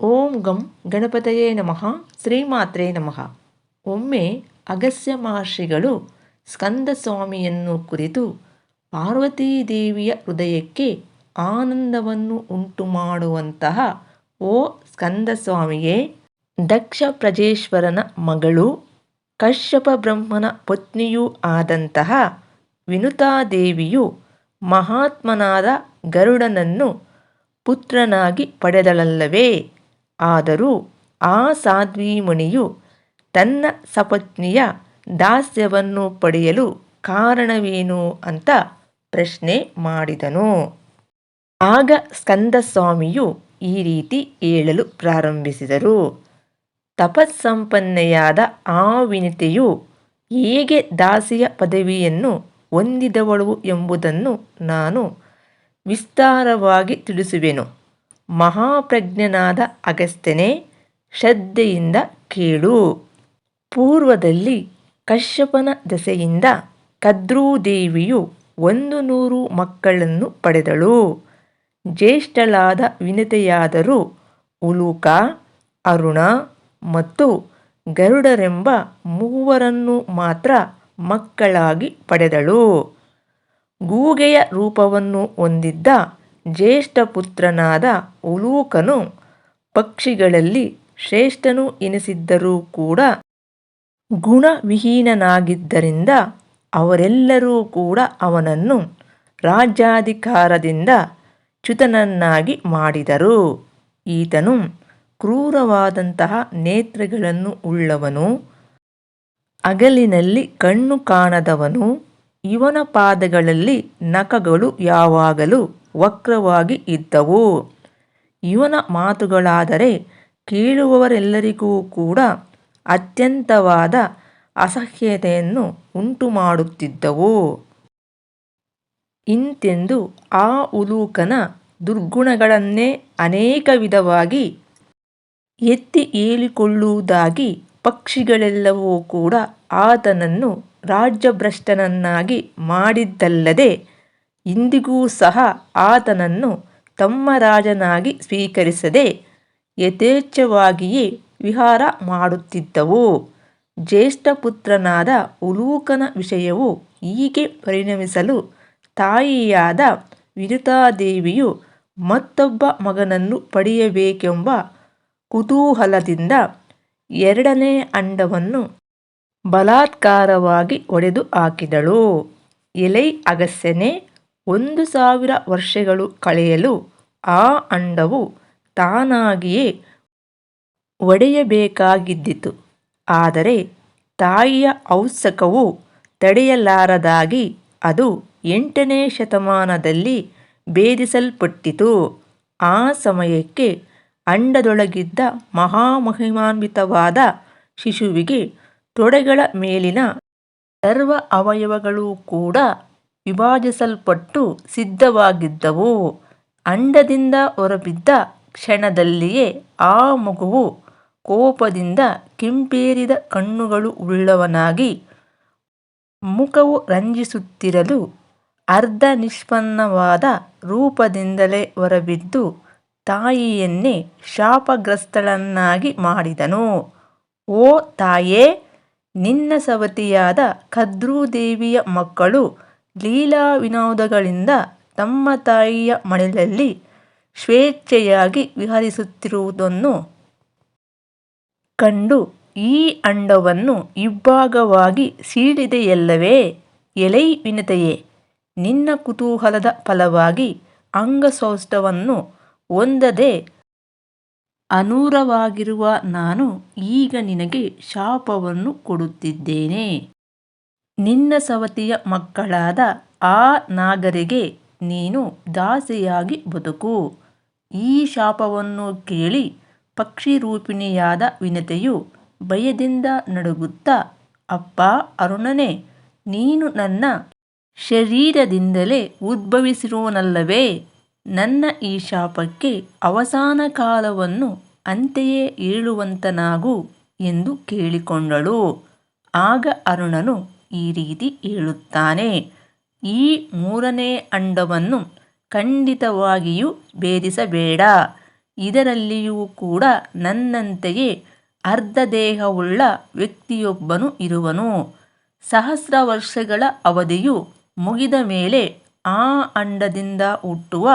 ಓಂ ಗಂ ಗಣಪತಯೇ ನಮಃ ಶ್ರೀಮಾತ್ರೇ ನಮಃ ಒಮ್ಮೆ ಅಗಸ್ಯ ಮಹರ್ಷಿಗಳು ಸ್ಕಂದಸ್ವಾಮಿಯನ್ನು ಕುರಿತು ಪಾರ್ವತೀದೇವಿಯ ಹೃದಯಕ್ಕೆ ಆನಂದವನ್ನು ಉಂಟು ಮಾಡುವಂತಹ ಓ ಸ್ಕಂದಸ್ವಾಮಿಯೇ, ದಕ್ಷ ಪ್ರಜೇಶ್ವರನ ಮಗಳು, ಕಶ್ಯಪ ಬ್ರಹ್ಮನ ಪತ್ನಿಯೂ ಆದಂತಹ ವಿನುತಾದೇವಿಯು ಮಹಾತ್ಮನಾದ ಗರುಡನನ್ನು ಪುತ್ರನಾಗಿ ಪಡೆದಳಲ್ಲವೇ? ಆದರೂ ಆ ಸಾಧ್ವಿ ಸಾಧ್ವೀಮಣಿಯು ತನ್ನ ಸಪತ್ನಿಯ ದಾಸ್ಯವನ್ನು ಪಡೆಯಲು ಕಾರಣವೇನು ಅಂತ ಪ್ರಶ್ನೆ ಮಾಡಿದನು. ಆಗ ಸ್ಕಂದಸ್ವಾಮಿಯು ಈ ರೀತಿ ಹೇಳಲು ಪ್ರಾರಂಭಿಸಿದರು. ತಪಸ್ಸಂಪನ್ನೆಯಾದ ಆ ವಿನಿತೆಯು ಹೇಗೆ ದಾಸಿಯ ಪದವಿಯನ್ನು ಹೊಂದಿದವಳು ಎಂಬುದನ್ನು ನಾನು ವಿಸ್ತಾರವಾಗಿ ತಿಳಿಸುವೆನು. ಮಹಾಪ್ರಜ್ಞನಾದ ಅಗಸ್ತ್ಯನೇ, ಶ್ರದ್ಧೆಯಿಂದ ಕೇಳು. ಪೂರ್ವದಲ್ಲಿ ಕಶ್ಯಪನ ದೆಸೆಯಿಂದ ಕದ್ರೂದೇವಿಯು ಒಂದು ನೂರು ಮಕ್ಕಳನ್ನು ಪಡೆದಳು. ಜ್ಯೇಷ್ಠಳಾದ ವಿನತೆಯಾದರೂ ಉಲೂಕ, ಅರುಣ ಮತ್ತು ಗರುಡರೆಂಬ ಮೂವರನ್ನು ಮಾತ್ರ ಮಕ್ಕಳಾಗಿ ಪಡೆದಳು. ಗೂಗೆಯ ರೂಪವನ್ನು ಹೊಂದಿದ್ದ ಜ್ಯೇಷ್ಠ ಪುತ್ರನಾದ ಉಲೂಕನು ಪಕ್ಷಿಗಳಲ್ಲಿ ಶ್ರೇಷ್ಠನು ಎನಿಸಿದ್ದರೂ ಕೂಡ ಗುಣವಿಹೀನನಾಗಿದ್ದರಿಂದ ಅವರೆಲ್ಲರೂ ಕೂಡ ಅವನನ್ನು ರಾಜ್ಯಾಧಿಕಾರದಿಂದ ಚ್ಯುತನನ್ನಾಗಿ ಮಾಡಿದರು. ಈತನು ಕ್ರೂರವಾದಂತಹ ನೇತ್ರಗಳನ್ನು ಉಳ್ಳವನು ಅಗಲಿನಲ್ಲಿ ಕಣ್ಣು ಕಾಣದವನು, ಇವನ ಪಾದಗಳಲ್ಲಿ ನಖಗಳು ಯಾವಾಗಲೂ ವಕ್ರವಾಗಿ ಇದ್ದವು. ಇವನ ಮಾತುಗಳಾದರೆ ಕೇಳುವವರೆಲ್ಲರಿಗೂ ಕೂಡ ಅತ್ಯಂತವಾದ ಅಸಹ್ಯತೆಯನ್ನು ಉಂಟು ಮಾಡುತ್ತಿದ್ದವು ಇಂತೆಂದು ಆ ಉಲೂಕನ ದುರ್ಗುಣಗಳನ್ನೇ ಅನೇಕ ವಿಧವಾಗಿ ಎತ್ತಿ ಏಳಿಕೊಳ್ಳುವುದಾಗಿ ಪಕ್ಷಿಗಳೆಲ್ಲವೂ ಕೂಡ ಆತನನ್ನು ರಾಜ್ಯಭ್ರಷ್ಟನನ್ನಾಗಿ ಮಾಡಿದ್ದಲ್ಲದೆ ಇಂದಿಗೂ ಸಹ ಆತನನ್ನು ತಮ್ಮ ರಾಜನಾಗಿ ಸ್ವೀಕರಿಸದೆ ಯಥೇಚ್ಛವಾಗಿಯೇ ವಿಹಾರ ಮಾಡುತ್ತಿದ್ದವು. ಜ್ಯೇಷ್ಠ ಪುತ್ರನಾದ ಉಲೂಕನ ವಿಷಯವು ಹೀಗೆ ಪರಿಣಮಿಸಲು ತಾಯಿಯಾದ ವಿನುತಾದೇವಿಯು ಮತ್ತೊಬ್ಬ ಮಗನನ್ನು ಪಡೆಯಬೇಕೆಂಬ ಕುತೂಹಲದಿಂದ ಎರಡನೇ ಅಂಡವನ್ನು ಬಲಾತ್ಕಾರವಾಗಿ ಒಡೆದು ಹಾಕಿದಳು. ಎಲೈ ಅಗಸ್ತ್ಯನೇ ಒಂದು ಸಾವಿರ ವರ್ಷಗಳು ಕಳೆಯಲು ಆ ಅಂಡವು ತಾನಾಗಿಯೇ ಒಡೆಯಬೇಕಾಗಿದ್ದಿತು. ಆದರೆ ತಾಯಿಯ ಔತ್ಸಕವು ತಡೆಯಲಾರದಾಗಿ ಅದು ಎಂಟನೇ ಶತಮಾನದಲ್ಲಿ ಭೇದಿಸಲ್ಪಟ್ಟಿತು. ಆ ಸಮಯಕ್ಕೆ ಅಂಡದೊಳಗಿದ್ದ ಮಹಾಮಹಿಮಾನ್ವಿತವಾದ ಶಿಶುವಿಗೆ ತೊಡೆಗಳ ಮೇಲಿನ ಸರ್ವ ಅವಯವಗಳೂ ಕೂಡ ವಿಭಜಿಸಲ್ಪಟ್ಟು ಸಿದ್ಧವಾಗಿದ್ದವು. ಅಂಡದಿಂದ ಹೊರಬಿದ್ದ ಕ್ಷಣದಲ್ಲಿಯೇ ಆ ಮಗುವು ಕೋಪದಿಂದ ಕೆಂಪೇರಿದ ಕಣ್ಣುಗಳು ಉಳ್ಳವನಾಗಿ ಮುಖವು ರಂಜಿಸುತ್ತಿರಲು ಅರ್ಧ ನಿಷ್ಪನ್ನವಾದ ರೂಪದಿಂದಲೇ ಹೊರಬಿದ್ದು ತಾಯಿಯನ್ನೇ ಶಾಪಗ್ರಸ್ತಳನ್ನಾಗಿ ಮಾಡಿದನು. ಓ ತಾಯೇ, ನಿನ್ನ ಸವತಿಯಾದ ಕದ್ರೂದೇವಿಯ ಮಕ್ಕಳು ಲೀಲಾ ವಿನೋದಗಳಿಂದ ತಮ್ಮ ತಾಯಿಯ ಮಡಿಲಲ್ಲಿ ಸ್ವೇಚ್ಛೆಯಾಗಿ ವಿಹರಿಸುತ್ತಿರುವುದನ್ನು ಕಂಡು ಈ ಅಂಡವನ್ನು ಇಬ್ಭಾಗವಾಗಿ ಸೀಳಿದೆಯಲ್ಲವೇ? ಎಲೈ ವಿನತೆಯೇ, ನಿನ್ನ ಕುತೂಹಲದ ಫಲವಾಗಿ ಅಂಗಸೌಷ್ಠವನ್ನು ಹೊಂದದೆ ಅನೂರವಾಗಿರುವ ನಾನು ಈಗ ನಿನಗೆ ಶಾಪವನ್ನು ಕೊಡುತ್ತಿದ್ದೇನೆ. ನಿನ್ನ ಸವತಿಯ ಮಕ್ಕಳಾದ ಆ ನಾಗರಿಗೆ ನೀನು ದಾಸಿಯಾಗಿ ಬದುಕು. ಈ ಶಾಪವನ್ನು ಕೇಳಿ ಪಕ್ಷಿರೂಪಿಣಿಯಾದ ವಿನತೆಯು ಭಯದಿಂದ ನಡುಗುತ್ತಾ, ಅಪ್ಪ ಅರುಣನೇ, ನೀನು ನನ್ನ ಶರೀರದಿಂದಲೇ ಉದ್ಭವಿಸಿರುವನಲ್ಲವೇ? ನನ್ನ ಈ ಶಾಪಕ್ಕೆ ಅವಸಾನ ಕಾಲವನ್ನು ಅಂತೆಯೇ ಏಳುವಂತನಾಗು ಎಂದು ಕೇಳಿಕೊಂಡಳು. ಆಗ ಅರುಣನು ಈ ರೀತಿ ಹೇಳುತ್ತಾನೆ. ಈ ಮೂರನೇ ಅಂಡವನ್ನು ಖಂಡಿತವಾಗಿಯೂ ಭೇದಿಸಬೇಡ. ಇದರಲ್ಲಿಯೂ ಕೂಡ ನನ್ನಂತೆಯೇ ಅರ್ಧ ದೇಹವುಳ್ಳ ವ್ಯಕ್ತಿಯೊಬ್ಬನು ಇರುವನು. ಸಹಸ್ರ ವರ್ಷಗಳ ಅವಧಿಯು ಮುಗಿದ ಮೇಲೆ ಆ ಅಂಡದಿಂದ ಹುಟ್ಟುವ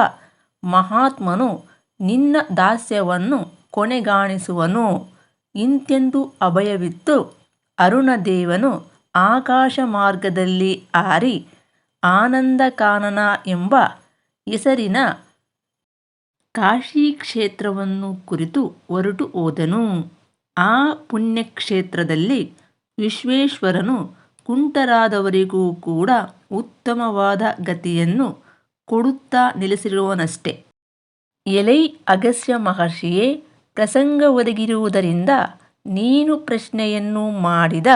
ಮಹಾತ್ಮನು ನಿನ್ನ ದಾಸ್ಯವನ್ನು ಕೊನೆಗಾಣಿಸುವನು. ಇಂತೆಂದು ಅಭಯವಿತ್ತು ಅರುಣದೇವನು ಆಕಾಶ ಮಾರ್ಗದಲ್ಲಿ ಹಾರಿ ಆನಂದಕಾನನ ಎಂಬ ಹೆಸರಿನ ಕಾಶಿ ಕ್ಷೇತ್ರವನ್ನು ಕುರಿತು ಹೊರಟು ಹೋದನು. ಆ ಪುಣ್ಯಕ್ಷೇತ್ರದಲ್ಲಿ ವಿಶ್ವೇಶ್ವರನು ಕುಂಟರಾದವರಿಗೂ ಕೂಡ ಉತ್ತಮವಾದ ಗತಿಯನ್ನು ಕೊಡುತ್ತಾ ನೆಲೆಸಿರುವನಷ್ಟೆ. ಎಲೈ ಅಗಸ್ಯ ಮಹರ್ಷಿಯೇ ಪ್ರಸಂಗ ಒದಗಿರುವುದರಿಂದ ನೀನು ಪ್ರಶ್ನೆಯನ್ನು ಮಾಡಿದ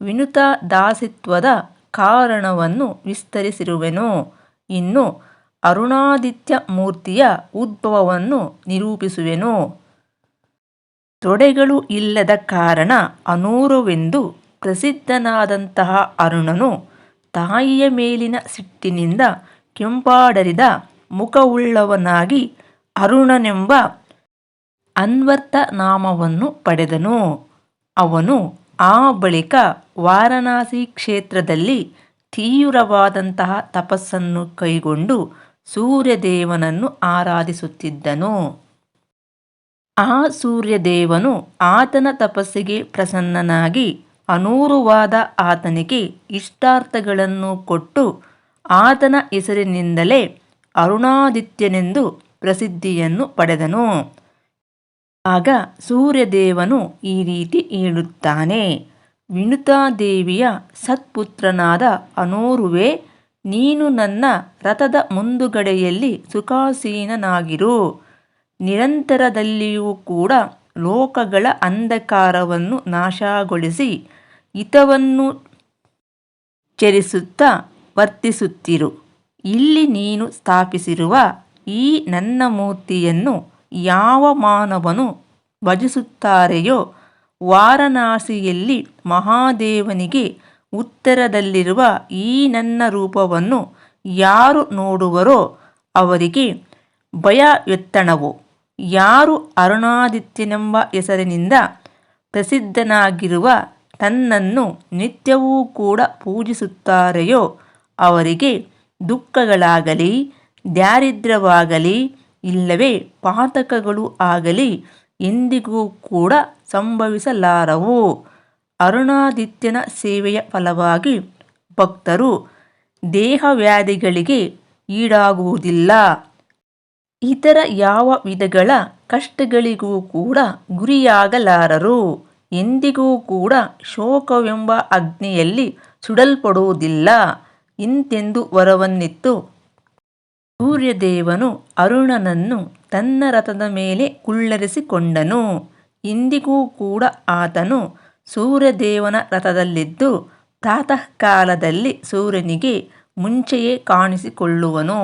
ವಿನುತ ದಾಸಿತ್ವದ ಕಾರಣವನ್ನು ವಿಸ್ತರಿಸಿರುವೆನು. ಇನ್ನು ಅರುಣಾದಿತ್ಯ ಮೂರ್ತಿಯ ಉದ್ಭವವನ್ನು ನಿರೂಪಿಸುವೆನು. ತೊಡೆಗಳು ಇಲ್ಲದ ಕಾರಣ ಅನೂರವೆಂದು ಪ್ರಸಿದ್ಧನಾದಂತಹ ಅರುಣನು ತಾಯಿಯ ಮೇಲಿನ ಸಿಟ್ಟಿನಿಂದ ಕೆಂಪಾಡರಿದ ಮುಖವುಳ್ಳವನಾಗಿ ಅರುಣನೆಂಬ ಅನ್ವರ್ಥ ನಾಮವನ್ನು ಪಡೆದನು. ಅವನು ಆ ಬಳಿಕ ವಾರಣಾಸಿ ಕ್ಷೇತ್ರದಲ್ಲಿ ತೀವ್ರವಾದಂತಹ ತಪಸ್ಸನ್ನು ಕೈಗೊಂಡು ಸೂರ್ಯದೇವನನ್ನು ಆರಾಧಿಸುತ್ತಿದ್ದನು. ಆ ಸೂರ್ಯದೇವನು ಆತನ ತಪಸ್ಸಿಗೆ ಪ್ರಸನ್ನನಾಗಿ ಅನೂರುವಾದ ಆತನಿಗೆ ಇಷ್ಟಾರ್ಥಗಳನ್ನು ಕೊಟ್ಟು ಆತನ ಹೆಸರಿನಿಂದಲೇ ಅರುಣಾದಿತ್ಯನೆಂದು ಪ್ರಸಿದ್ಧಿಯನ್ನು ಪಡೆದನು. ಆಗ ಸೂರ್ಯದೇವನು ಈ ರೀತಿ ಹೇಳುತ್ತಾನೆ ವಿನುತಾದೇವಿಯ ಸತ್ಪುತ್ರನಾದ ಅನೋರುವೆ, ನೀನು ನನ್ನ ರಥದ ಮುಂದುಗಡೆಯಲ್ಲಿ ಸುಖಾಸೀನನಾಗಿರು. ನಿರಂತರದಲ್ಲಿಯೂ ಕೂಡ ಲೋಕಗಳ ಅಂಧಕಾರವನ್ನು ನಾಶಗೊಳಿಸಿ ಹಿತವನ್ನು ಚರಿಸುತ್ತಾ ವರ್ತಿಸುತ್ತಿರು. ಇಲ್ಲಿ ನೀನು ಸ್ಥಾಪಿಸಿರುವ ಈ ನನ್ನ ಮೂರ್ತಿಯನ್ನು ಯಾವ ಮಾನವನು ಭಜಿಸುತ್ತಾರೆಯೋ ವಾರಣಾಸಿಯಲ್ಲಿ ಮಹಾದೇವನಿಗೆ ಉತ್ತರದಲ್ಲಿರುವ ಈ ನನ್ನ ರೂಪವನ್ನು ಯಾರು ನೋಡುವರೋ ಅವರಿಗೆ ಭಯ ಎತ್ತಣವು ಯಾರು ಅರುಣಾದಿತ್ಯನೆಂಬ ಹೆಸರಿನಿಂದ ಪ್ರಸಿದ್ಧನಾಗಿರುವ ತನ್ನನ್ನು ನಿತ್ಯವೂ ಕೂಡ ಪೂಜಿಸುತ್ತಾರೆಯೋ ಅವರಿಗೆ ದುಃಖಗಳಾಗಲಿ, ದಾರಿದ್ರ್ಯವಾಗಲಿ ಇಲ್ಲವೇ? ಪಾತಕಗಳು ಆಗಲಿ, ಎಂದಿಗೂ ಕೂಡ ಸಂಭವಿಸಲಾರವು. ಅರುಣಾದಿತ್ಯನ ಸೇವೆಯ ಫಲವಾಗಿ ಭಕ್ತರು ದೇಹವ್ಯಾಧಿಗಳಿಗೆ ಈಡಾಗುವುದಿಲ್ಲ. ಇತರ ಯಾವ ವಿಧಗಳ ಕಷ್ಟಗಳಿಗೂ ಕೂಡ ಗುರಿಯಾಗಲಾರರು. ಎಂದಿಗೂ ಕೂಡ ಶೋಕವೆಂಬ ಅಗ್ನಿಯಲ್ಲಿ ಸುಡಲ್ಪಡುವುದಿಲ್ಲ. ಇಂತೆಂದು ವರವನ್ನಿತ್ತು ಸೂರ್ಯದೇವನು ಅರುಣನನ್ನು ತನ್ನ ರಥದ ಮೇಲೆ ಕುಳ್ಳರಿಸಿಕೊಂಡನು. ಇಂದಿಗೂ ಕೂಡ ಆತನು ಸೂರ್ಯದೇವನ ರಥದಲ್ಲಿದ್ದು ಪ್ರಾತಃಕಾಲದಲ್ಲಿ ಸೂರ್ಯನಿಗೆ ಮುಂಚೆಯೇ ಕಾಣಿಸಿಕೊಳ್ಳುವನು.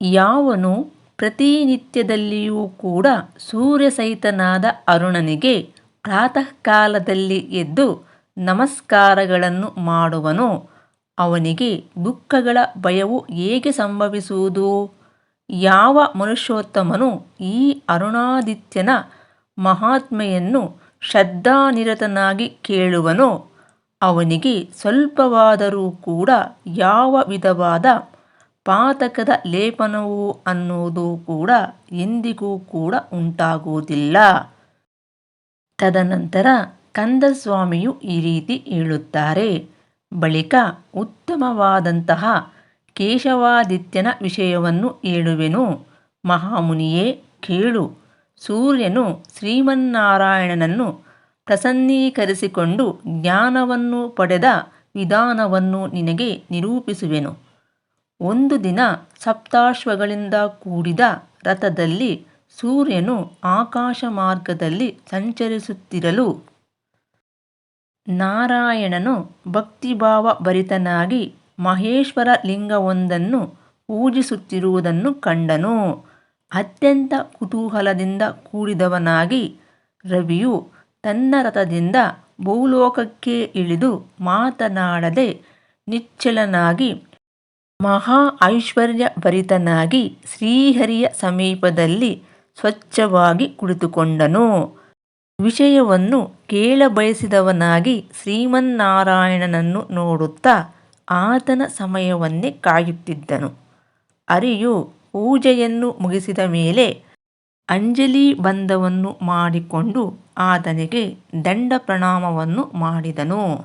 ಯಾವನು ಪ್ರತಿನಿತ್ಯದಲ್ಲಿಯೂ ಕೂಡ ಸೂರ್ಯಸಹಿತನಾದ ಅರುಣನಿಗೆ ಪ್ರಾತಃಕಾಲದಲ್ಲಿ ಎದ್ದು ನಮಸ್ಕಾರಗಳನ್ನು ಮಾಡುವನು. ಅವನಿಗೆ ದುಃಖಗಳ ಭಯವು ಹೇಗೆ ಸಂಭವಿಸುವುದು? ಯಾವ ಮನುಷ್ಯೋತ್ತಮನು ಈ ಅರುಣಾದಿತ್ಯನ ಮಹಾತ್ಮೆಯನ್ನು ಶ್ರದ್ಧಾನಿರತನಾಗಿ ಕೇಳುವನೋ? ಅವನಿಗೆ ಸ್ವಲ್ಪವಾದರೂ ಕೂಡ ಯಾವ ವಿಧವಾದ ಪಾತಕದ ಲೇಪನವು ಅನ್ನುವುದು ಕೂಡ ಎಂದಿಗೂ ಕೂಡ ಉಂಟಾಗುವುದಿಲ್ಲ. ತದನಂತರ ಕಂದಸ್ವಾಮಿಯು ಈ ರೀತಿ ಹೇಳುತ್ತಾರೆ. ಬಳಿಕ ಉತ್ತಮವಾದಂತಹ ಕೇಶವಾದಿತ್ಯನ ವಿಷಯವನ್ನು ಹೇಳುವೆನು. ಮಹಾಮುನಿಯೇ, ಕೇಳು. ಸೂರ್ಯನು ಶ್ರೀಮನ್ನಾರಾಯಣನನ್ನು ಪ್ರಸನ್ನೀಕರಿಸಿಕೊಂಡು ಜ್ಞಾನವನ್ನು ಪಡೆದ ವಿಧಾನವನ್ನು ನಿನಗೆ ನಿರೂಪಿಸುವೆನು. ಒಂದು ದಿನ ಸಪ್ತಾಶ್ವಗಳಿಂದ ಕೂಡಿದ ರಥದಲ್ಲಿ ಸೂರ್ಯನು ಆಕಾಶ ಮಾರ್ಗದಲ್ಲಿ ಸಂಚರಿಸುತ್ತಿರಲು ನಾರಾಯಣನು ಭಕ್ತಿಭಾವ ಭರಿತನಾಗಿ ಮಹೇಶ್ವರ ಲಿಂಗವೊಂದನ್ನು ಪೂಜಿಸುತ್ತಿರುವುದನ್ನು ಕಂಡನು. ಅತ್ಯಂತ ಕುತೂಹಲದಿಂದ ಕೂಡಿದವನಾಗಿ ರವಿಯು ತನ್ನ ರಥದಿಂದ ಭೂಲೋಕಕ್ಕೆ ಇಳಿದು ಮಾತನಾಡದೆ ನಿಚ್ಚಲನಾಗಿ ಮಹಾ ಐಶ್ವರ್ಯ ಭರಿತನಾಗಿ ಶ್ರೀಹರಿಯ ಸಮೀಪದಲ್ಲಿ ಸ್ವಚ್ಛವಾಗಿ ಕುಳಿತುಕೊಂಡನು. ವಿಷಯವನ್ನು ಕೇಳಬಯಸಿದವನಾಗಿ ಶ್ರೀಮನ್ನಾರಾಯಣನನ್ನು ನೋಡುತ್ತಾ ಆತನ ಸಮಯವನ್ನೇ ಕಾಯುತ್ತಿದ್ದನು. ಅರಿಯು ಪೂಜೆಯನ್ನು ಮುಗಿಸಿದ ಮೇಲೆ ಅಂಜಲಿ ಬಂಧವನ್ನು ಮಾಡಿಕೊಂಡು ಆತನಿಗೆ ದಂಡ ಪ್ರಣಾಮವನ್ನು ಮಾಡಿದನು.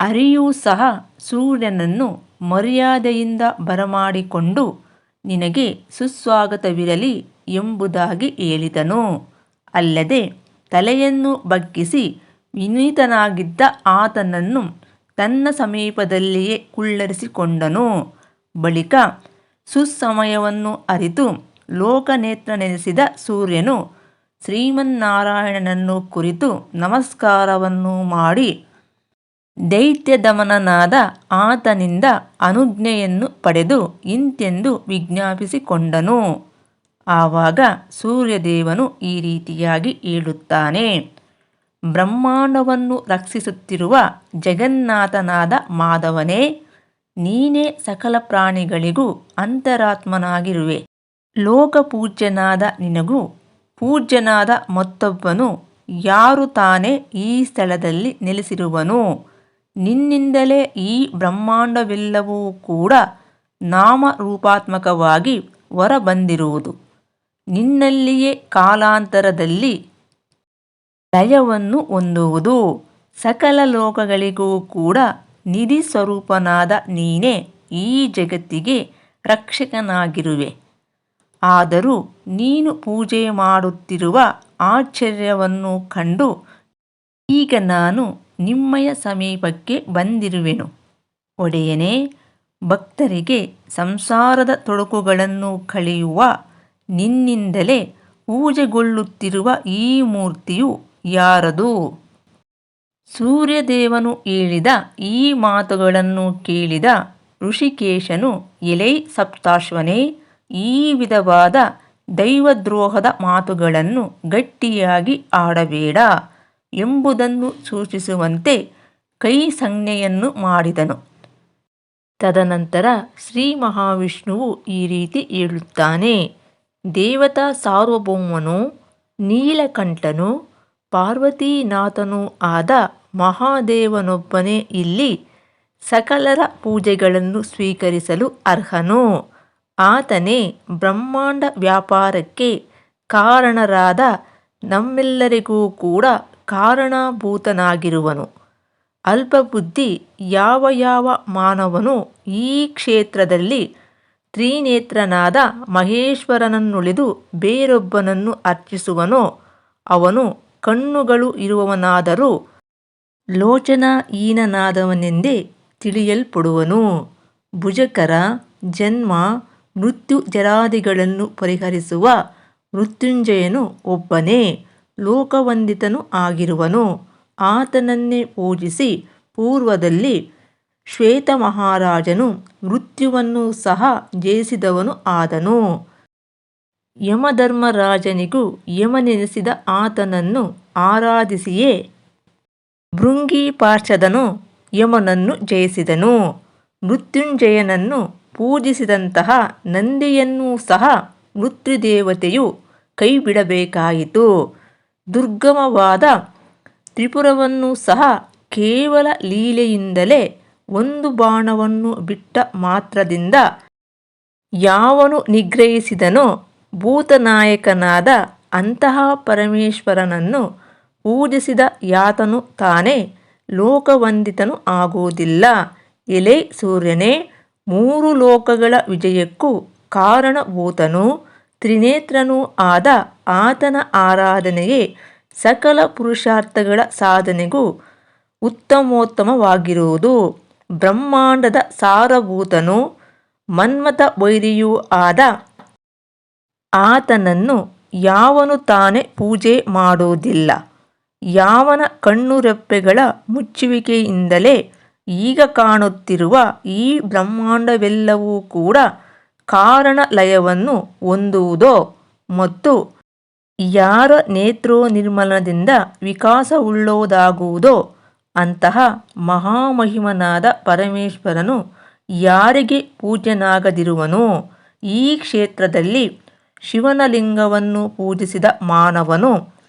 ಅರಿಯೂ ಸಹ ಸೂರ್ಯನನ್ನು ಮರ್ಯಾದೆಯಿಂದ ಬರಮಾಡಿಕೊಂಡು, ನಿನಗೆ ಸುಸ್ವಾಗತವಿರಲಿ ಎಂಬುದಾಗಿ ಹೇಳಿದನು. ಅಲ್ಲದೆ ತಲೆಯನ್ನು ಬಗ್ಗಿಸಿ ವಿನೀತನಾಗಿದ್ದ ಆತನನ್ನು ತನ್ನ ಸಮೀಪದಲ್ಲಿಯೇ ಕುಳ್ಳರಿಸಿಕೊಂಡನು. ಬಳಿಕ ಸುಸಮಯವನ್ನು ಅರಿತು ಲೋಕನೇತ್ರನೆನೆಸಿದ ಸೂರ್ಯನು ಶ್ರೀಮನ್ನಾರಾಯಣನನ್ನು ಕುರಿತು ನಮಸ್ಕಾರವನ್ನು ಮಾಡಿ ದೈತ್ಯದಮನನಾದ ಆತನಿಂದ ಅನುಜ್ಞೆಯನ್ನು ಪಡೆದು ಇಂತೆಂದು ವಿಜ್ಞಾಪಿಸಿಕೊಂಡನು. ಆವಾಗ ಸೂರ್ಯದೇವನು ಈ ರೀತಿಯಾಗಿ ಹೇಳುತ್ತಾನೆ. ಬ್ರಹ್ಮಾಂಡವನ್ನು ರಕ್ಷಿಸುತ್ತಿರುವ ಜಗನ್ನಾಥನಾದ ಮಾಧವನೇ, ನೀನೇ ಸಕಲ ಪ್ರಾಣಿಗಳಿಗೂ ಅಂತರಾತ್ಮನಾಗಿರುವೆ. ಲೋಕಪೂಜ್ಯನಾದ ನಿನಗೂ ಪೂಜ್ಯನಾದ ಮತ್ತೊಬ್ಬನು ಯಾರು ತಾನೇ ಈ ಸ್ಥಳದಲ್ಲಿ ನೆಲೆಸಿರುವನು? ನಿನ್ನಿಂದಲೇ ಈ ಬ್ರಹ್ಮಾಂಡವೆಲ್ಲವೂ ಕೂಡ ನಾಮರೂಪಾತ್ಮಕವಾಗಿ ಹೊರಬಂದಿರುವುದು. ನಿನ್ನಲ್ಲಿಯೇ ಕಾಲಾಂತರದಲ್ಲಿ ಲಯವನ್ನು ಹೊಂದುವುದು. ಸಕಲ ಲೋಕಗಳಿಗೂ ಕೂಡ ನಿಧಿ ಸ್ವರೂಪನಾದ ನೀನೇ ಈ ಜಗತ್ತಿಗೆ ರಕ್ಷಕನಾಗಿರುವೆ. ಆದರೂ ನೀನು ಪೂಜೆ ಮಾಡುತ್ತಿರುವ ಆಶ್ಚರ್ಯವನ್ನು ಕಂಡು ಈಗ ನಾನು ನಿಮ್ಮಯ ಸಮೀಪಕ್ಕೆ ಬಂದಿರುವೆನು. ಒಡೆಯನೇ, ಭಕ್ತರಿಗೆ ಸಂಸಾರದ ತೊಡಕುಗಳನ್ನು ಕಳೆಯುವ ನಿನ್ನಿಂದಲೇ ಪೂಜೆಗೊಳ್ಳುತ್ತಿರುವ ಈ ಮೂರ್ತಿಯು ಯಾರದು? ಸೂರ್ಯದೇವನು ಹೇಳಿದ ಈ ಮಾತುಗಳನ್ನು ಕೇಳಿದ ಋಷಿಕೇಶನು, ಎಲೈ ಸಪ್ತಾಶ್ವನೇ, ಈ ವಿಧವಾದ ದೈವದ್ರೋಹದ ಮಾತುಗಳನ್ನು ಗಟ್ಟಿಯಾಗಿ ಆಡಬೇಡ ಎಂಬುದನ್ನು ಸೂಚಿಸುವಂತೆ ಕೈ ಸಂಜ್ಞೆಯನ್ನು ಮಾಡಿದನು. ತದನಂತರ ಶ್ರೀ ಮಹಾವಿಷ್ಣುವು ಈ ರೀತಿ ಹೇಳುತ್ತಾನೆ ದೇವತಾ ಸಾರ್ವಭೌಮನು, ನೀಲಕಂಠನು, ಪಾರ್ವತೀನಾಥನೂ ಆದ ಮಹಾದೇವನೊಬ್ಬನೇ ಇಲ್ಲಿ ಸಕಲರ ಪೂಜೆಗಳನ್ನು ಸ್ವೀಕರಿಸಲು ಅರ್ಹನು. ಆತನೇ ಬ್ರಹ್ಮಾಂಡ ವ್ಯಾಪಾರಕ್ಕೆ ಕಾರಣರಾದ ನಮ್ಮೆಲ್ಲರಿಗೂ ಕೂಡ ಕಾರಣಭೂತನಾಗಿರುವನು. ಅಲ್ಪಬುದ್ಧಿ ಯಾವ ಯಾವ ಮಾನವನು ಈ ಕ್ಷೇತ್ರದಲ್ಲಿ ತ್ರಿನೇತ್ರನಾದ ಮಹೇಶ್ವರನನ್ನುಳಿದು ಬೇರೊಬ್ಬನನ್ನು ಅರ್ಚಿಸುವನೋ, ಅವನು ಕಣ್ಣುಗಳು ಇರುವವನಾದರೂ ಲೋಚನಹೀನನಾದವನೆಂದೇ ತಿಳಿಯಲ್ಪಡುವನು. ಭುಜಕರ ಜನ್ಮ ಮೃತ್ಯು ಜರಾದಿಗಳನ್ನು ಪರಿಹರಿಸುವ ಮೃತ್ಯುಂಜಯನು ಒಬ್ಬನೇ, ಲೋಕವಂದಿತನು ಆಗಿರುವನು. ಆತನನ್ನೇ ಪೂಜಿಸಿ ಪೂರ್ವದಲ್ಲಿ ಶ್ವೇತ ಮಹಾರಾಜನು ಮೃತ್ಯುವನ್ನು ಸಹ ಜಯಿಸಿದವನು ಆದನು. ಯಮಧರ್ಮರಾಜನಿಗೂ ಯಮನೆನಿಸಿದ ಆತನನ್ನು ಆರಾಧಿಸಿಯೇ ಭೃಂಗಿಪಾರ್ಷದನು ಯಮನನ್ನು ಜಯಿಸಿದನು. ಮೃತ್ಯುಂಜಯನನ್ನು ಪೂಜಿಸಿದಂತಹ ನಂದಿಯನ್ನೂ ಸಹ ಮೃತ್ಯುದೇವತೆಯು ಕೈಬಿಡಬೇಕಾಯಿತು. ದುರ್ಗಮವಾದ ತ್ರಿಪುರವನ್ನು ಸಹ ಕೇವಲ ಲೀಲೆಯಿಂದಲೇ ಒಂದು ಬಾಣವನ್ನು ಬಿಟ್ಟ ಮಾತ್ರದಿಂದ ಯಾವನು ನಿಗ್ರಹಿಸಿದನೋ ಭೂತನಾಯಕನಾದ ಅಂತಹ ಪರಮೇಶ್ವರನನ್ನು ಪೂಜಿಸಿದ ಯಾತನು ತಾನೇ ಲೋಕವಂದಿತನು ಆಗುವುದಿಲ್ಲ. ಎಲೆ ಸೂರ್ಯನೇ, ಮೂರು ಲೋಕಗಳ ವಿಜಯಕ್ಕೂ ಕಾರಣಭೂತನೂ ತ್ರಿನೇತ್ರನೂ ಆದ ಆತನ ಆರಾಧನೆಯೇ ಸಕಲ ಪುರುಷಾರ್ಥಗಳ ಸಾಧನೆಗೂ ಉತ್ತಮೋತ್ತಮವಾಗಿರುವುದು. ಬ್ರಹ್ಮಾಂಡದ ಸಾರಭೂತನೂ ಮನ್ಮಥ ವೈರಿಯೂ ಆದ ಆತನನ್ನು ಯಾವನು ತಾನೇ ಪೂಜೆ ಮಾಡುವುದಿಲ್ಲ ಯಾವನ ಕಣ್ಣುರೆಪ್ಪೆಗಳ ಮುಚ್ಚುವಿಕೆಯಿಂದಲೇ ಈಗ ಕಾಣುತ್ತಿರುವ ಈ ಬ್ರಹ್ಮಾಂಡವೆಲ್ಲವೂ ಕೂಡ ಕಾರಣ ಲಯವನ್ನು ಹೊಂದುವುದೋ ಮತ್ತು ಯಾರ ನೇತ್ರೋ ನಿರ್ಮಲನದಿಂದ ವಿಕಾಸವುಳ್ಳದಾಗುವುದೋ ಅಂತಹ ಮಹಾಮಹಿಮನಾದ ಪರಮೇಶ್ವರನು ಯಾರಿಗೆ ಪೂಜ್ಯನಾಗದಿರುವನೋ ಈ ಕ್ಷೇತ್ರದಲ್ಲಿ ಶಿವನ ಲಿಂಗವನ್ನು ಪೂಜಿಸಿದ ಮಾನವನು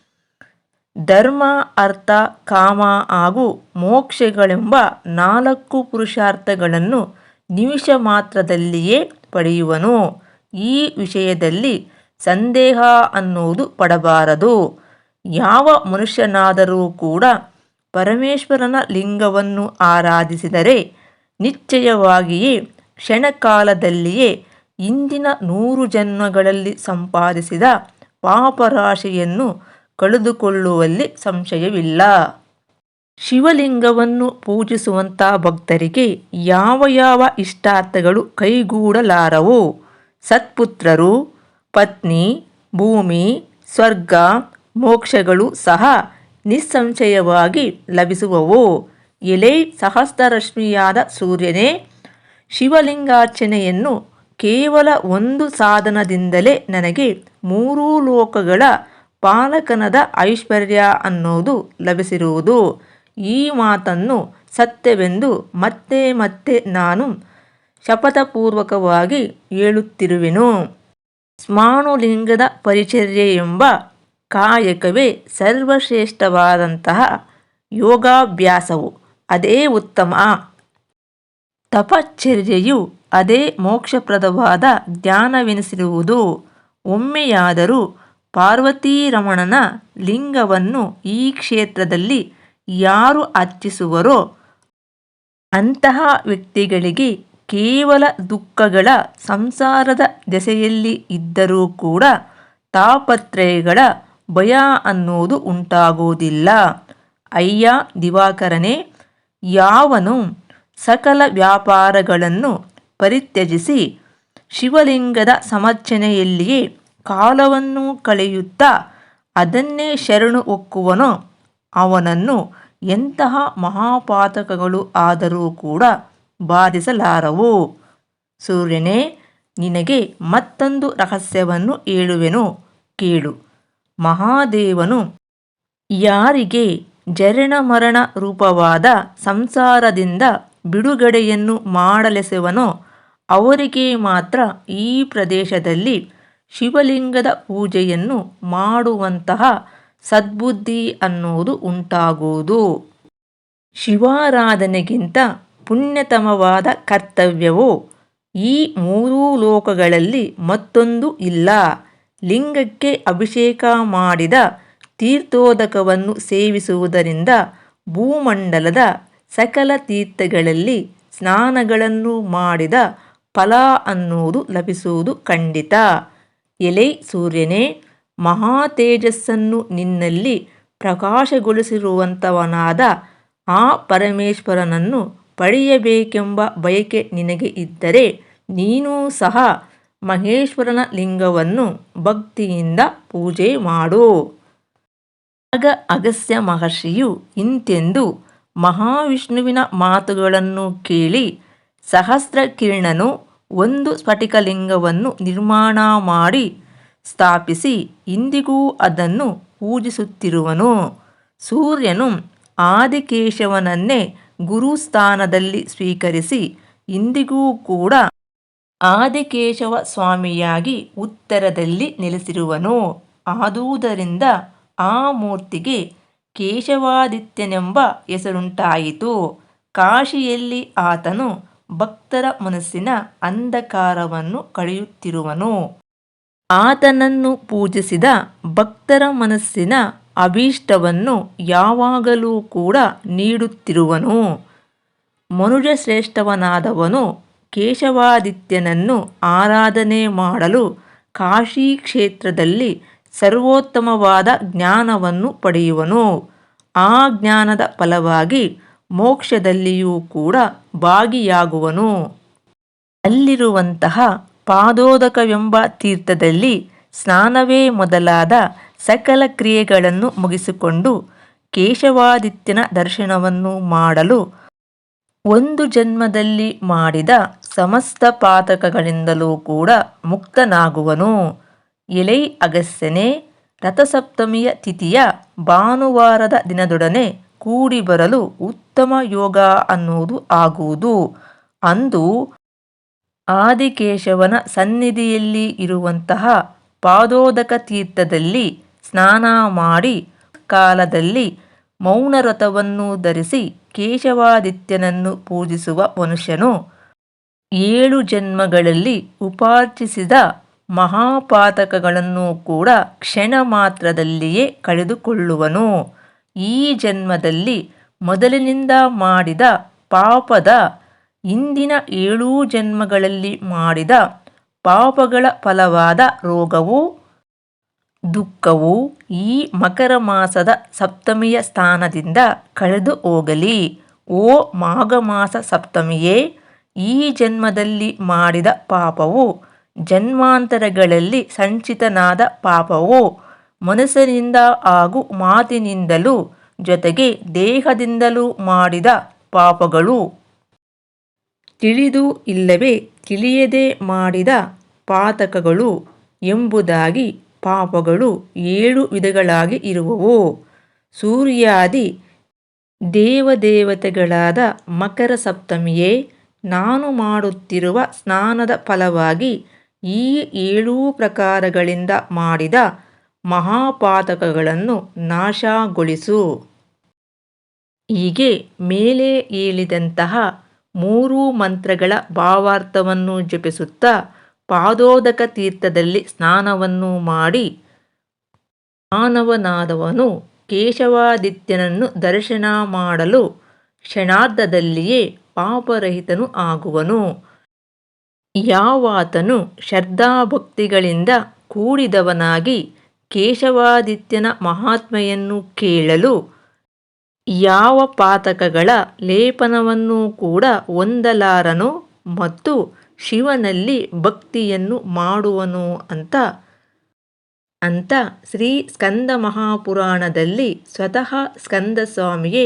ಧರ್ಮ, ಅರ್ಥ, ಕಾಮ ಹಾಗೂ ಮೋಕ್ಷಗಳೆಂಬ ನಾಲ್ಕು ಪುರುಷಾರ್ಥಗಳನ್ನು ನಿಮಿಷ ಮಾತ್ರದಲ್ಲಿಯೇ ಪಡೆಯುವನು. ಈ ವಿಷಯದಲ್ಲಿ ಸಂದೇಹ ಅನ್ನುವುದು ಪಡಬಾರದು. ಯಾವ ಮನುಷ್ಯನಾದರೂ ಕೂಡ ಪರಮೇಶ್ವರನ ಲಿಂಗವನ್ನು ಆರಾಧಿಸಿದರೆ ನಿಶ್ಚಯವಾಗಿಯೇ ಕ್ಷಣಕಾಲದಲ್ಲಿಯೇ ಇಂದಿನ ನೂರು ಜನ್ಮಗಳಲ್ಲಿ ಸಂಪಾದಿಸಿದ ಪಾಪರಾಶಿಯನ್ನು ಕಳೆದುಕೊಳ್ಳುವಲ್ಲಿ ಸಂಶಯವಿಲ್ಲ. ಶಿವಲಿಂಗವನ್ನು ಪೂಜಿಸುವಂಥ ಭಕ್ತರಿಗೆ ಯಾವ ಯಾವ ಇಷ್ಟಾರ್ಥಗಳು ಕೈಗೂಡಲಾರವು, ಸತ್ಪುತ್ರರು, ಪತ್ನಿ, ಭೂಮಿ, ಸ್ವರ್ಗ, ಮೋಕ್ಷಗಳು ಸಹ ನಿಸ್ಸಂಶಯವಾಗಿ ಲಭಿಸುವವು. ಎಲೆ ಸಹಸ್ರರಶ್ಮಿಯಾದ ಸೂರ್ಯನೇ, ಶಿವಲಿಂಗಾರ್ಚನೆಯನ್ನು ಕೇವಲ ಒಂದು ಸಾಧನದಿಂದಲೇ ನನಗೆ ಮೂರೂ ಲೋಕಗಳ ಪಾಲಕನದ ಐಶ್ವರ್ಯ ಅನ್ನೋದು ಲಭಿಸಿರುವುದು. ಈ ಮಾತನ್ನು ಸತ್ಯವೆಂದು ಮತ್ತೆ ಮತ್ತೆ ನಾನು ಶಪಥಪೂರ್ವಕವಾಗಿ ಹೇಳುತ್ತಿರುವೆನು. ಸ್ಮಾಣುಲಿಂಗದ ಪರಿಚರ್ಯೆ ಎಂಬ ಕಾಯಕವೇ ಸರ್ವಶ್ರೇಷ್ಠವಾದಂತಹ ಯೋಗಾಭ್ಯಾಸವು. ಅದೇ ಉತ್ತಮ. ತಪಶ್ಚರ್ಯೆಯು ಅದೇ ಮೋಕ್ಷಪ್ರದವಾದ ಧ್ಯಾನವೆನಿಸಿರುವುದು ಒಮ್ಮೆಯಾದರೂ ಪಾರ್ವತೀರಮಣನ ಲಿಂಗವನ್ನು ಈ ಕ್ಷೇತ್ರದಲ್ಲಿ ಯಾರು ಅರ್ಚಿಸುವರೋ ಅಂತಹ ವ್ಯಕ್ತಿಗಳಿಗೆ ಕೇವಲ ದುಃಖಗಳ ಸಂಸಾರದ ದೆಸೆಯಲ್ಲಿ ಇದ್ದರೂ ಕೂಡ ತಾಪತ್ರಯಗಳ ಭಯ ಅನ್ನೋದು ಉಂಟಾಗುವುದಿಲ್ಲ. ಅಯ್ಯ ದಿವಾಕರನೇ, ಯಾವನು ಸಕಲ ವ್ಯಾಪಾರಗಳನ್ನು ಪರಿತ್ಯಜಿಸಿ ಶಿವಲಿಂಗದ ಸಮರ್ಚನೆಯಲ್ಲಿಯೇ ಕಾಲವನ್ನು ಕಳೆಯುತ್ತಾ ಅದನ್ನೇ ಶರಣು ಒಕ್ಕುವನೋ, ಅವನನ್ನು ಎಂತಹ ಮಹಾಪಾತಕಗಳು ಆದರೂ ಕೂಡ ಬಾಧಿಸಲಾರವು. ಸೂರ್ಯನೇ, ನಿನಗೆ ಮತ್ತೊಂದು ರಹಸ್ಯವನ್ನು ಹೇಳುವೆನು, ಕೇಳು. ಮಹಾದೇವನು ಯಾರಿಗೆ ಜರಣ ಮರಣ ರೂಪವಾದ ಸಂಸಾರದಿಂದ ಬಿಡುಗಡೆಯನ್ನು ಮಾಡಲೆಸೆವನೋ ಅವರಿಗೆ ಮಾತ್ರ ಈ ಪ್ರದೇಶದಲ್ಲಿ ಶಿವಲಿಂಗದ ಪೂಜೆಯನ್ನು ಮಾಡುವಂತಹ ಸದ್ಬುದ್ಧಿ ಅನ್ನುವುದು ಉಂಟಾಗುವುದು. ಶಿವಾರಾಧನೆಗಿಂತ ಪುಣ್ಯತಮವಾದ ಕರ್ತವ್ಯವು ಈ ಮೂರೂ ಲೋಕಗಳಲ್ಲಿ ಮತ್ತೊಂದು ಇಲ್ಲ. ಲಿಂಗಕ್ಕೆ ಅಭಿಷೇಕ ಮಾಡಿದ ತೀರ್ಥೋದಕವನ್ನು ಸೇವಿಸುವುದರಿಂದ ಭೂಮಂಡಲದ ಸಕಲ ತೀರ್ಥಗಳಲ್ಲಿ ಸ್ನಾನಗಳನ್ನು ಮಾಡಿದ ಫಲ ಅನ್ನುವುದು ಲಭಿಸುವುದು ಖಂಡಿತ. ಎಲೆ ಸೂರ್ಯನೇ ಮಹಾ ತೇಜಸ್ಸನ್ನು ನಿನ್ನಲ್ಲಿ ಪ್ರಕಾಶಗೊಳಿಸಿರುವಂಥವನಾದ ಆ ಪರಮೇಶ್ವರನನ್ನು ಪಡೆಯಬೇಕೆಂಬ ಬಯಕೆ ನಿನಗೆ ಇದ್ದರೆ ನೀನೂ ಸಹ ಮಹೇಶ್ವರನ ಲಿಂಗವನ್ನು ಭಕ್ತಿಯಿಂದ ಪೂಜೆ ಮಾಡು. ಆಗ ಅಗಸ್ತ್ಯ ಮಹರ್ಷಿಯು ಇಂತೆಂದು ಮಹಾವಿಷ್ಣುವಿನ ಮಾತುಗಳನ್ನು ಕೇಳಿ ಸಹಸ್ರ ಕಿರಣನು ಒಂದು ಸ್ಫಟಿಕಲಿಂಗವನ್ನು ನಿರ್ಮಾಣ ಮಾಡಿ ಸ್ಥಾಪಿಸಿ ಇಂದಿಗೂ ಅದನ್ನು ಪೂಜಿಸುತ್ತಿರುವನು. ಸೂರ್ಯನು ಆದಿಕೇಶವನನ್ನೇ ಗುರುಸ್ಥಾನದಲ್ಲಿ ಸ್ವೀಕರಿಸಿ ಇಂದಿಗೂ ಕೂಡ ಆದಿಕೇಶವ ಸ್ವಾಮಿಯಾಗಿ ಉತ್ತರದಲ್ಲಿ ನೆಲೆಸಿರುವನು. ಆದುದರಿಂದ ಆ ಮೂರ್ತಿಗೆ ಕೇಶವಾದಿತ್ಯನೆಂಬ ಹೆಸರುಂಟಾಯಿತು. ಕಾಶಿಯಲ್ಲಿ ಆತನು ಭಕ್ತರ ಮನಸ್ಸಿನ ಅಂಧಕಾರವನ್ನು ಕಳೆಯುತ್ತಿರುವನು. ಆತನನ್ನು ಪೂಜಿಸಿದ ಭಕ್ತರ ಮನಸ್ಸಿನ ಅಭೀಷ್ಟವನ್ನು ಯಾವಾಗಲೂ ಕೂಡ ನೀಡುತ್ತಿರುವನು. ಮನುಜಶ್ರೇಷ್ಠವನಾದವನು ಕೇಶವಾದಿತ್ಯನನ್ನು ಆರಾಧನೆ ಮಾಡಲು ಕಾಶಿ ಕ್ಷೇತ್ರದಲ್ಲಿ ಸರ್ವೋತ್ತಮವಾದ ಜ್ಞಾನವನ್ನು ಪಡೆಯುವನು. ಆ ಜ್ಞಾನದ ಫಲವಾಗಿ ಮೋಕ್ಷದಲ್ಲಿಯೂ ಕೂಡ ಭಾಗಿಯಾಗುವನು. ಅಲ್ಲಿರುವಂತಹ ಪಾದೋದಕವೆಂಬ ತೀರ್ಥದಲ್ಲಿ ಸ್ನಾನವೇ ಮೊದಲಾದ ಸಕಲ ಕ್ರಿಯೆಗಳನ್ನು ಮುಗಿಸಿಕೊಂಡು ಕೇಶವಾದಿತ್ಯನ ದರ್ಶನವನ್ನು ಮಾಡಲು ಒಂದು ಜನ್ಮದಲ್ಲಿ ಮಾಡಿದ ಸಮಸ್ತ ಪಾತಕಗಳಿಂದಲೂ ಕೂಡ ಮುಕ್ತನಾಗುವನು. ಎಲೈ ಅಗಸ್ಯನೇ ರಥಸಪ್ತಮಿಯ ತಿಥಿಯ ಭಾನುವಾರದ ದಿನದೊಡನೆ ಕೂಡಿ ಬರಲು ಉತ್ತಮ ಯೋಗ ಅನ್ನುವುದು ಆಗುವುದು. ಅಂದು ಆದಿಕೇಶವನ ಸನ್ನಿಧಿಯಲ್ಲಿ ಇರುವಂತಹ ಪಾದೋದಕ ತೀರ್ಥದಲ್ಲಿ ಸ್ನಾನ ಮಾಡಿ ಕಾಲದಲ್ಲಿ ಮೌನರಥವನ್ನು ಧರಿಸಿ ಕೇಶವಾದಿತ್ಯನನ್ನು ಪೂಜಿಸುವ ಮನುಷ್ಯನು ಏಳು ಜನ್ಮಗಳಲ್ಲಿ ಉಪಾರ್ಜಿಸಿದ ಮಹಾಪಾತಕಗಳನ್ನು ಕೂಡ ಕ್ಷಣ ಮಾತ್ರದಲ್ಲಿಯೇ ಕಳೆದುಕೊಳ್ಳುವನು. ಈ ಜನ್ಮದಲ್ಲಿ ಮೊದಲಿನಿಂದ ಮಾಡಿದ ಪಾಪದ ಇಂದಿನ ಏಳೂ ಜನ್ಮಗಳಲ್ಲಿ ಮಾಡಿದ ಪಾಪಗಳ ಫಲವಾದ ರೋಗವು, ದುಃಖವು ಈ ಮಕರ ಮಾಸದ ಸಪ್ತಮಿಯ ಸ್ಥಾನದಿಂದ ಕಳೆದು ಹೋಗಲಿ. ಓ ಮಾಘ ಮಾಸ ಸಪ್ತಮಿಯೇ ಈ ಜನ್ಮದಲ್ಲಿ ಮಾಡಿದ ಪಾಪವು ಜನ್ಮಾಂತರಗಳಲ್ಲಿ ಸಂಚಿತನಾದ ಪಾಪವು ಮನಸ್ಸಿನಿಂದ ಹಾಗೂ ಮಾತಿನಿಂದಲೂ ಜೊತೆಗೆ ದೇಹದಿಂದಲೂ ಮಾಡಿದ ಪಾಪಗಳು. ತಿಳಿದು ಇಲ್ಲವೇ ತಿಳಿಯದೆ ಮಾಡಿದ ಪಾತಕಗಳು ಎಂಬುದಾಗಿ ಪಾಪಗಳು ಏಳು ವಿಧಗಳಾಗಿ ಇರುವವು. ಸೂರ್ಯಾದಿ ದೇವದೇವತೆಗಳಾದ ಮಕರ ಸಪ್ತಮಿಯೇ ನಾನು ಮಾಡುತ್ತಿರುವ ಸ್ನಾನದ ಫಲವಾಗಿ ಈ ಏಳೂ ಪ್ರಕಾರಗಳಿಂದ ಮಾಡಿದ ಮಹಾಪಾತಕಗಳನ್ನು ನಾಶಗೊಳಿಸು. ಹೀಗೆ ಮೇಲೆ ಹೇಳಿದಂತಹ ಮೂರು ಮಂತ್ರಗಳ ಭಾವಾರ್ಥವನ್ನು ಜಪಿಸುತ್ತಾ ಪಾದೋದಕ ತೀರ್ಥದಲ್ಲಿ ಸ್ನಾನವನ್ನು ಮಾಡಿ ಮಾನವನಾದವನು ಕೇಶವಾದಿತ್ಯನನ್ನು ದರ್ಶನ ಮಾಡಲು ಕ್ಷಣಾರ್ಧದಲ್ಲಿಯೇ ಪಾಪರಹಿತನು ಆಗುವನು. ಯಾವಾತನು ಶ್ರದ್ಧಾಭಕ್ತಿಗಳಿಂದ ಕೂಡಿದವನಾಗಿ ಕೇಶವಾದಿತ್ಯನ ಮಹಾತ್ಮೆಯನ್ನು ಕೇಳಲು ಯಾವ ಪಾತಕಗಳ ಲೇಪನವನ್ನು ಕೂಡ ಹೊಂದಲಾರನು ಮತ್ತು ಶಿವನಲ್ಲಿ ಭಕ್ತಿಯನ್ನು ಮಾಡುವನು ಅಂತ ಅಂತ ಶ್ರೀ ಸ್ಕಂದ ಮಹಾಪುರಾಣದಲ್ಲಿ ಸ್ವತಃ ಸ್ಕಂದಸ್ವಾಮಿಯೇ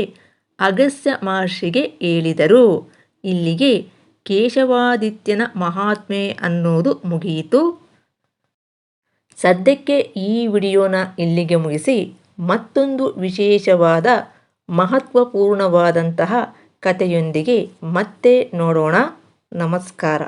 ಅಗಸ್ತ್ಯ ಮಹರ್ಷಿಗೆ ಹೇಳಿದರು. ಇಲ್ಲಿಗೆ ಕೇಶವಾದಿತ್ಯನ ಮಹಾತ್ಮೆ ಅನ್ನೋದು ಮುಗಿಯಿತು. ಸದ್ಯಕ್ಕೆ ಈ ವಿಡಿಯೋನ ಇಲ್ಲಿಗೆ ಮುಗಿಸಿ, ಮತ್ತೊಂದು ವಿಶೇಷವಾದ, ಮಹತ್ವಪೂರ್ಣವಾದಂತಹ ಕಥೆಯೊಂದಿಗೆ ಮತ್ತೆ ನೋಡೋಣ. ನಮಸ್ಕಾರ.